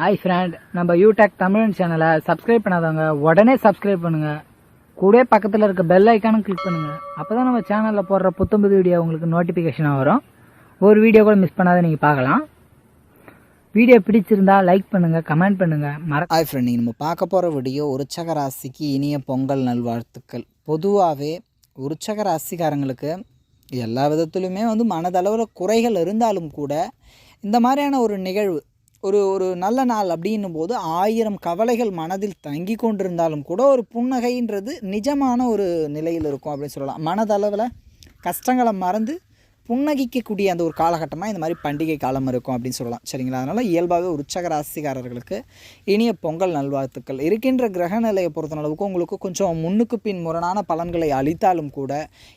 Hi friend நம்ம யூடெக் தமிழன் சேனலை சப்ஸ்கிரைப் பண்ணாதவங்க உடனே சப்ஸ்கிரைப் பண்ணுங்க. கூட பக்கத்தில் இருக்க பெல் ஐக்கானும் கிளிக் பண்ணுங்க. அப்பதான் நம்ம சேனலில் போடுற புத்தம்புது வீடியோ உங்களுக்கு நோட்டிஃபிகேஷனாக வரும். ஒரு வீடியோ கூட மிஸ் பண்ணாத நீங்கள் பார்க்கலாம். வீடியோ பிடிச்சிருந்தா லைக் பண்ணுங்க கமெண்ட் பண்ணுங்க. மற ஹாய் ஃப்ரெண்ட் நீங்கள் நம்ம பார்க்க போகிற வீடியோ உற்சக ராசிக்கு இனிய பொங்கல் நல்வாழ்த்துக்கள். பொதுவாகவே உற்சக ராசிக்காரங்களுக்கு எல்லா விதத்துலையுமே வந்து மனதளவில் குறைகள் இருந்தாலும் கூட இந்த மாதிரியான ஒரு நிகழ்வு ஒரு ஒரு நல்ல நாள் அப்படின்னும் போது ஆயிரம் கவலைகள் மனதில் தங்கி கொண்டிருந்தாலும் கூட ஒரு புன்னகைன்றது நிஜமான ஒரு நிலையில் இருக்கும் அப்படின்னு சொல்லலாம். மனதளவில் கஷ்டங்களை மறந்து புன்னகிக்கக்கூடிய அந்த ஒரு காலகட்டமாக இந்த மாதிரி பண்டிகை காலம் இருக்கும் அப்படின்னு சொல்லலாம். சரிங்களா? அதனால் இயல்பாகவே உற்சக ராசிக்காரர்களுக்கு இனிய பொங்கல் நல்வாழ்த்துக்கள். இருக்கின்ற கிரக நிலையை பொறுத்தளவுக்கு உங்களுக்கு கொஞ்சம் முன்னுக்கு பின் முரணான பலன்களை அளித்தாலும் கூட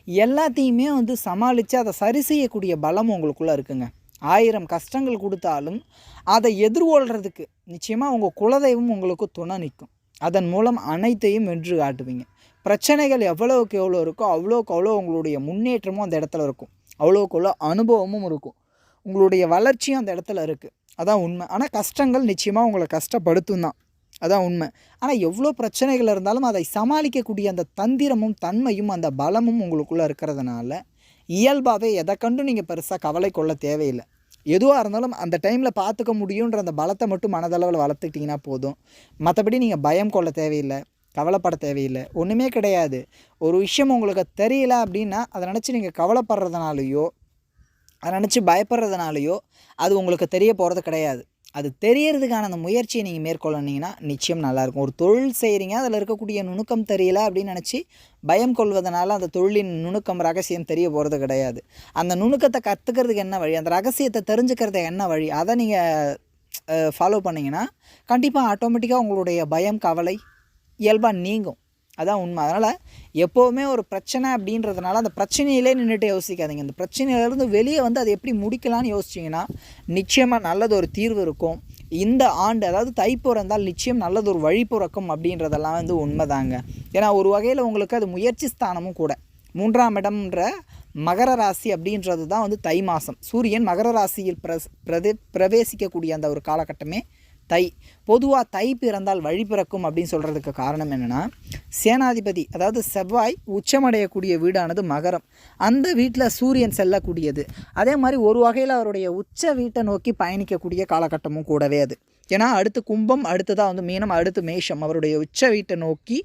எல்லாத்தையுமே வந்து சமாளித்து அதை சரி செய்யக்கூடிய பலம் உங்களுக்குள்ளே இருக்குங்க. ஆயிரம் கஷ்டங்கள் கொடுத்தாலும் அதை எதிர்கொள்கிறதுக்கு நிச்சயமாக உங்கள் குலதெய்வம் உங்களுக்கு துணை நிற்கும். அதன் மூலம் அனைத்தையும் வென்று காட்டுவீங்க. பிரச்சனைகள் எவ்வளோவுக்கு எவ்வளோ இருக்கோ அவ்வளோக்கு அவ்வளோ உங்களுடைய முன்னேற்றமும் அந்த இடத்துல இருக்கும். அவ்வளோக்கு அவ்வளோ அனுபவமும் இருக்கும். உங்களுடைய வளர்ச்சியும் அந்த இடத்துல இருக்குது அதான் உண்மை. ஆனால் கஷ்டங்கள் நிச்சயமாக உங்களை கஷ்டப்படுத்தும் தான். அதான் உண்மை. ஆனால் எவ்வளோ பிரச்சனைகள் இருந்தாலும் அதை சமாளிக்கக்கூடிய அந்த தந்திரமும் தன்மையும் அந்த பலமும் உங்களுக்குள்ளே இருக்கிறதுனால இயல்பாகவே எதை கண்டும் நீங்கள் பெருசாக கவலை கொள்ள தேவையில்லை. எதுவாக இருந்தாலும் அந்த டைமில் பார்த்துக்க முடியுன்ற அந்த பலத்தை மட்டும் மனதளவில் வளர்த்துக்கிட்டிங்கன்னா போதும். மற்றபடி நீங்கள் பயம் கொள்ள தேவையில்லை கவலைப்பட தேவையில்லை. ஒன்றுமே கிடையாது. ஒரு விஷயம் உங்களுக்கு தெரியல அப்படின்னா அதை நினச்சி நீங்கள் கவலைப்படுறதுனாலையோ அதை நினச்சி பயப்படுறதுனாலையோ அது உங்களுக்கு தெரிய போகிறது கிடையாது. அது தெரியறதுக்கான அந்த முயற்சியை நீங்கள் மேற்கொள்ளினீங்கன்னா நிச்சயம் நல்லாயிருக்கும். ஒரு தொழில் செய்கிறீங்க அதில் இருக்கக்கூடிய நுணுக்கம் தெரியல அப்படின்னு நினச்சி பயம் கொள்வதனால அந்த தொழிலின் நுணுக்கம் ரகசியம் தெரிய போகிறது கிடையாது. அந்த நுணுக்கத்தை கற்றுக்கிறதுக்கு என்ன வழி? அந்த ரகசியத்தை தெரிஞ்சுக்கிறது என்ன வழி? அதை நீங்கள் ஃபாலோ பண்ணிங்கன்னா கண்டிப்பாக ஆட்டோமேட்டிக்காக உங்களுடைய பயம் கவலை இயல்பாக நீங்கும். அதான் உண்மை. அதனால் எப்போவுமே ஒரு பிரச்சனை அப்படின்றதுனால அந்த பிரச்சனையிலே நின்றுட்டு யோசிக்காதீங்க. அந்த பிரச்சனையிலேருந்து வெளியே வந்து அதை எப்படி முடிக்கலாம்னு யோசிச்சிங்கன்னா நிச்சயமாக நல்லது ஒரு தீர்வு இருக்கும். இந்த ஆண்டு அதாவது தை இருந்தால் நிச்சயம் நல்லது ஒரு வழி பிறக்கும் அப்படின்றதெல்லாம் வந்து உண்மைதாங்க. ஏன்னா ஒரு வகையில் உங்களுக்கு அது முயற்சி ஸ்தானமும் கூட. மூன்றாம் இடம்ன்ற மகர ராசி அப்படின்றது தான் வந்து தை மாதம் சூரியன் மகர ராசியில் பிரஸ் பிரதே பிரவேசிக்கக்கூடிய அந்த ஒரு காலகட்டமே தை பொதுவாக தை பிறந்தால் வழி பிறக்கும் அப்படின்னு சொல்கிறதுக்கு காரணம் என்னென்னா சேனாதிபதி அதாவது செவ்வாய் உச்சமடையக்கூடிய வீடானது மகரம். அந்த வீட்டில் சூரியன் செல்லக்கூடியது. அதே மாதிரி ஒரு வகையில் அவருடைய உச்ச வீட்டை நோக்கி பயணிக்கக்கூடிய காலகட்டமும் கூடவே அது. ஏன்னா அடுத்து கும்பம் அடுத்ததாக வந்து மீனம் அடுத்து மேஷம். அவருடைய உச்ச வீட்டை நோக்கி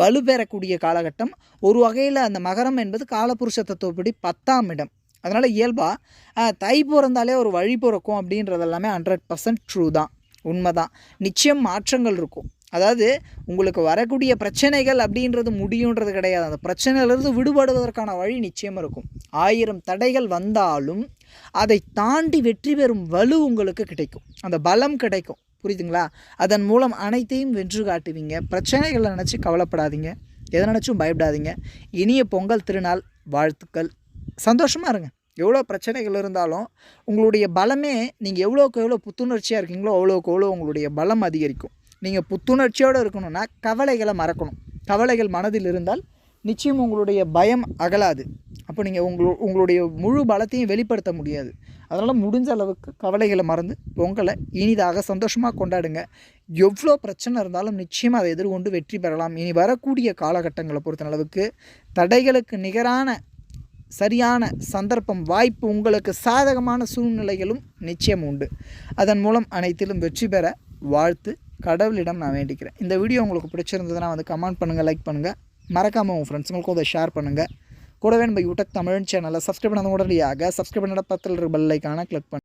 வலுப்பெறக்கூடிய காலகட்டம் ஒரு வகையில் அந்த மகரம் என்பது காலபுருஷ தத்துவப்படி பத்தாம் இடம். அதனால் இயல்பாக தை பிறந்தாலே ஒரு வழி பிறக்கும் அப்படின்றது எல்லாமே ஹண்ட்ரட் பர்சன்ட் ட்ரூ தான். உண்மைதான். நிச்சயம் மாற்றங்கள் இருக்கும். அதாவது உங்களுக்கு வரக்கூடிய பிரச்சனைகள் அப்படின்றது முடியுன்றது கிடையாது. அந்த பிரச்சனையிலிருந்து விடுபடுவதற்கான வழி நிச்சயம் இருக்கும். ஆயிரம் தடைகள் வந்தாலும் அதை தாண்டி வெற்றி பெறும் வலு உங்களுக்கு கிடைக்கும். அந்த பலம் கிடைக்கும். புரியுதுங்களா? அதன் மூலம் அனைத்தையும் வென்று காட்டுவீங்க. பிரச்சனைகளை நினச்சி கவலைப்படாதீங்க. எதை நினச்சும் பயப்படாதீங்க. இனிய பொங்கல் திருநாள் வாழ்த்துக்கள். சந்தோஷமாக இருங்க. எவ்வளோ பிரச்சனைகள் இருந்தாலும் உங்களுடைய பலமே நீங்கள் எவ்வளோக்கு எவ்வளோ புத்துணர்ச்சியாக இருக்கீங்களோ அவ்வளோக்கு எவ்வளோ உங்களுடைய பலம் அதிகரிக்கும். நீங்கள் புத்துணர்ச்சியோடு இருக்கணும்னா கவலைகளை மறக்கணும். கவலைகள் மனதில் இருந்தால் நிச்சயம் உங்களுடைய பயம் அகலாது. அப்போ நீங்கள் உங்களு உங்களுடைய முழு பலத்தையும் வெளிப்படுத்த முடியாது. அதனால் முடிஞ்ச அளவுக்கு கவலைகளை மறந்து பொங்கலை இனிதாக சந்தோஷமாக கொண்டாடுங்க. எவ்வளோ பிரச்சனை இருந்தாலும் நிச்சயமாக அதை எதிர்கொண்டு வெற்றி பெறலாம். இனி வரக்கூடிய காலகட்டங்களை பொறுத்த அளவுக்கு தடைகளுக்கு நிகரான சரியான சந்தர்ப்பம் வாய்ப்பு உங்களுக்கு சாதகமான சூழ்நிலைகளும் நிச்சயம் உண்டு. அதன் மூலம் அனைத்திலும் வெற்றி பெற வாழ்த்து கடவுளிடம் நான் வேண்டிக்கிறேன். இந்த வீடியோ உங்களுக்கு பிடிச்சிருந்ததுன்னா வந்து கமெண்ட் பண்ணுங்கள் லைக் பண்ணுங்கள் மறக்காமல் உங்கள் ஃப்ரெண்ட்ஸுங்களுக்கும் அதை ஷேர் பண்ணுங்கள் கூடவே நம்ம யூடியூப் தமிழ் சேனலை சப்ஸ்கிரைப் பண்ணாத உடனடியாக சப்ஸ்கிரைப் பண்ண பத்தில் பெல் ஐக்கான கிளிக் பண்ணு